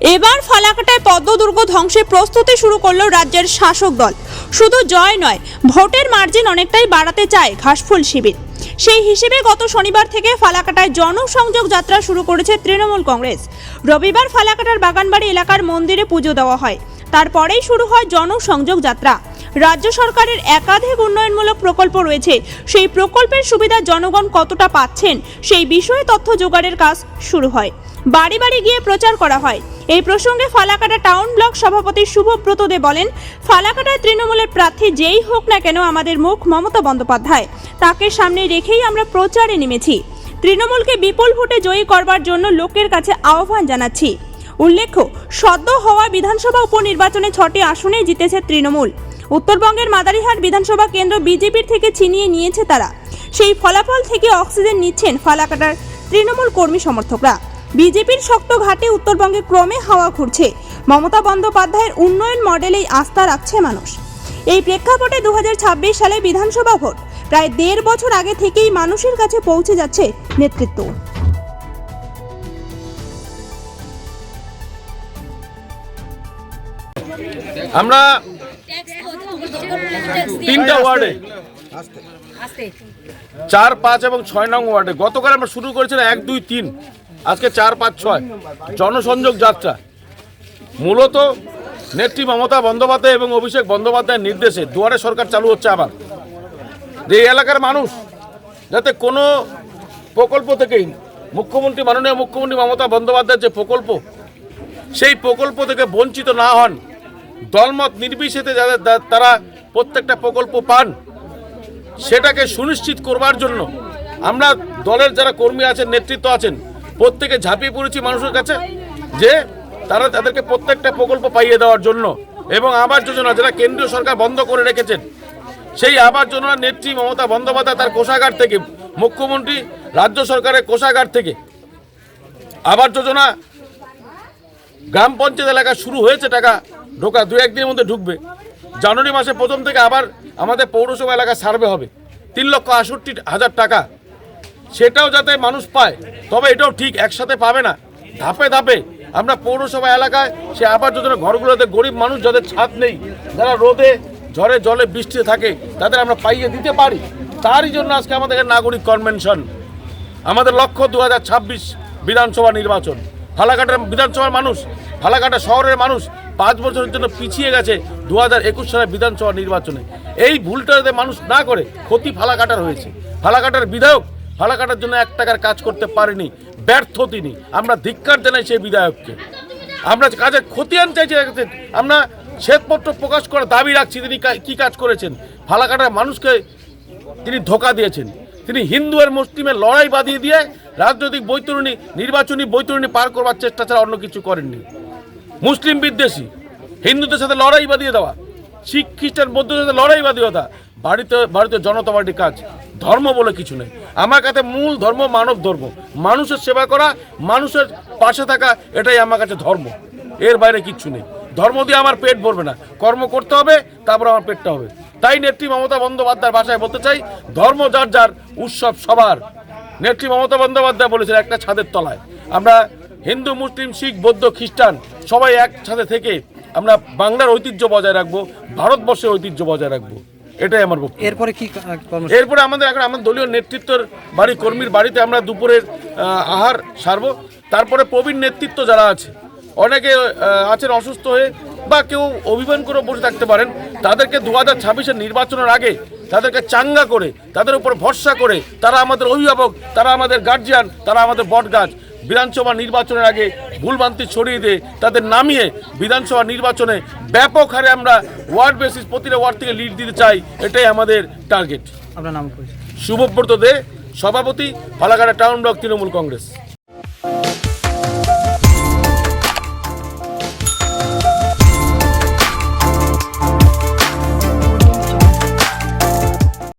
এবার ফালাকাটায় পদ্মদুর্গ ধ্বংসের প্রস্তুতি শুরু করল রাজ্যের শাসক দল। শুধু জয় নয়, ভোটের মার্জিন অনেকটাই বাড়াতে চায় ঘাসফুল শিবির। সেই হিসেবে গত শনিবার থেকে ফালাকাটায় জনসংযোগ যাত্রা শুরু করেছে তৃণমূল কংগ্রেস। রবিবার ফালাকাটার বাগানবাড়ি এলাকার মন্দিরে পুজো দেওয়া হয়। তারপরেই শুরু হয় জনসংযোগ যাত্রা। রাজ্য সরকারের একাধিক উন্নয়নমূলক প্রকল্প রয়েছে। সেই প্রকল্পের সুবিধা জনগণ কতটা পাচ্ছেন, সেই বিষয়ে তথ্য জোগাড়ের কাজ শুরু হয়। বাড়ি বাড়ি গিয়ে প্রচার করা হয়। এই প্রসঙ্গে ফালাকাটা টাউন ব্লক সভাপতি শুভব্রত দে বলেন, ফালাকাটায় তৃণমূলের প্রার্থী যেই হোক না কেন আমাদের মুখ মমতা বন্দ্যোপাধ্যায়। তাকে সামনে রেখেই আমরা প্রচারে নেমেছি। তৃণমূলকে বিপুল ভোটে জয়ী করবার জন্য লোকের কাছে আহ্বান জানাচ্ছি। উল্লেখ্য, সদ্য হওয়া বিধানসভা উপনির্বাচনে ছটি আসনেই জিতেছে তৃণমূল। উত্তরবঙ্গের মাদারিহাট বিধানসভা কেন্দ্র বিজেপির থেকে ছিনিয়ে নিয়েছে তারা। সেই ফলাফল থেকে অক্সিজেন নিচ্ছেন ফালাকাটার তৃণমূল কর্মী সমর্থকরা। বিজেপির শক্ত ঘাটে উত্তরবঙ্গে ক্রমে হাওয়া ঘুরছে। মমতা বন্দ্যোপাধ্যায়ের উন্নয়ন মডেলেই আস্থা রাখছে মানুষ। এই প্রেক্ষাপটে দু হাজার ছাব্বিশ সালে বিধানসভা ভোট। প্রায় দেড় বছর আগে থেকেই মানুষের কাছে পৌঁছে যাচ্ছে নেতৃত্ব। আমরা তিনটা ওয়ার্ডে চার পাঁচ এবং ছয় নং ওয়ার্ডে গতকাল আমরা শুরু করেছিলাম এক দুই তিন। আজকে চার পাঁচ ছয়। জনসংযোগ যাত্রা। মূলত নেত্রী মমতা বন্দ্যোপাধ্যায় এবং অভিষেক বন্দ্যোপাধ্যায়ের নির্দেশে দুয়ারে সরকার চালু হচ্ছে আবার। যে এই এলাকার মানুষ যাতে কোনো প্রকল্প থেকেই মুখ্যমন্ত্রী মাননীয় মুখ্যমন্ত্রী মমতা বন্দ্যোপাধ্যায়ের যে প্রকল্প সেই প্রকল্প থেকে বঞ্চিত না হন দলমত নির্বিশেষে যাদের তারা প্রত্যেকটা প্রকল্প পান, সেটাকে সুনিশ্চিত করবার জন্য আমরা দলের যারা কর্মী আছেন, নেতৃত্ব আছেন, প্রত্যেকে ঝাঁপিয়ে পড়েছি মানুষের কাছে যে তারা তাদেরকে প্রত্যেকটা প্রকল্প পাইয়ে দেওয়ার জন্য এবং আবাস যোজনা যেটা কেন্দ্রীয় সরকার বন্ধ করে রেখেছেন, সেই আবাস যোজনা নেত্রী মমতা বন্দ্যোপাধ্যায় তার কোষাগার থেকে, মুখ্যমন্ত্রী, রাজ্য সরকারের কোষাগার থেকে আবাস যোজনা গ্রাম পঞ্চায়েত এলাকা শুরু হয়েছে টাকা ঢোকা, দু একদিনের মধ্যে ঢুকবে। জানুয়ারি মাসে প্রথম থেকে আবার আমাদের পৌরসভা এলাকা সার্ভে হবে। তিন লক্ষ আষট্টি হাজার টাকা। সেটাও যাতে মানুষ পায়, তবে এটাও ঠিক, একসাথে পাবে না। ধাপে ধাপে আমরা পৌরসভা এলাকায় সে আবার যোজনা ঘরগুলোতে গরিব মানুষ যাদের ছাদ নেই, যারা রোদে ঝড়ে জলে বৃষ্টিতে থাকে, তাদের আমরা পাইয়ে দিতে পারি। তারই জন্য আজকে আমাদের নাগরিক কনভেনশন। আমাদের লক্ষ্য দু হাজার ছাব্বিশ বিধানসভা নির্বাচন। ফালাকাটার বিধানসভার মানুষ ফালাকাটা শহরের মানুষ পাঁচ বছরের জন্য পিছিয়ে গেছে দু হাজার একুশ সালের বিধানসভা নির্বাচনে। এই ভুলটা যাতে মানুষ না করে, ক্ষতি ফালাকাটার হয়েছে। ফালাকাটার বিধায়ক ফালাকাটার জন্য এক টাকার কাজ করতে পারেনি, ব্যর্থ তিনি। আমরা ধিক্কার জানাই সেই বিধায়ককে। আমরা কাজের ক্ষতি খতিয়ান চাইছি আমরা শ্বেতপত্র প্রকাশ করার দাবি রাখছি তিনি কি কাজ করেছেন। ফালাকাটার মানুষকে তিনি ধোকা দিয়েছেন। তিনি হিন্দু আর মুসলিমের লড়াই বাঁধিয়ে দিয়ে রাজনৈতিক বৈতরণী, নির্বাচনী বৈতরণী পার করবার চেষ্টা ছাড়া অন্য কিছু করেননি। মুসলিম বিদ্বেষী, হিন্দুদের সাথে লড়াই বাঁধিয়ে দেওয়া, শিখ, খ্রিস্টান, বৌদ্ধদের সাথে লড়াই বাঁধিয়ে দেওয়া, বাড়িতে, ভারতীয় জনতা পার্টির কাজ, ধর্ম বলে কিছু নেই। আমার কাছে মূল ধর্ম মানব ধর্ম। মানুষের সেবা করা, মানুষের পাশে থাকা, এটাই আমার কাছে ধর্ম। এর বাইরে কিচ্ছু নেই। ধর্ম দিয়ে আমার পেট ভরবে না। কর্ম করতে হবে, তারপর আমার পেটটা হবে। তাই নেত্রী মমতা বন্দ্যোপাধ্যায়ের ভাষায় বলতে চাই, ধর্ম যার যার, উৎসব সবার। নেত্রী মমতা বন্দ্যোপাধ্যায় বলেছেন একটা ছাদের তলায়, আমরা হিন্দু, মুসলিম, শিখ, বৌদ্ধ, খ্রিস্টান সবাই একসাথে থেকে আমরা বাংলার ঐতিহ্য বজায় রাখব ভারতবর্ষের ঐতিহ্য বজায় রাখব। এটাই আমার বক্তব্য। এরপরে কি এরপরে আমাদের এখন আমাদের দলীয় নেতৃত্বের বাড়ি কর্মীর বাড়িতে আমরা দুপুরের আহার সারবো। তারপরে প্রবীণ নেতৃত্ব যারা আছে অনেকে আছেন অসুস্থ হয়ে বা কেউ অভিমান করে বসে থাকতে পারেন তাদেরকে দু হাজার ছাব্বিশের নির্বাচনের আগে তাদেরকে চাঙ্গা করে তাদের উপর ভরসা করে তারা আমাদের অভিভাবক তারা আমাদের গার্জিয়ান তারা আমাদের বটগাছ বিধানসভা নির্বাচনের আগে ভুলভ্রান্তি ছড়িয়ে দিয়ে তাদের নামিয়ে বিধানসভা নির্বাচনে ব্যাপক হারে আমরা ওয়ার্ড বেসিস প্রতিটা ওয়ার্ড থেকে লিড দিতে চাই এটাই আমাদের টার্গেট আপনার নাম শুভব্রত দে সভাপতি ফালাকাটা টাউন ব্লক তৃণমূল কংগ্রেস।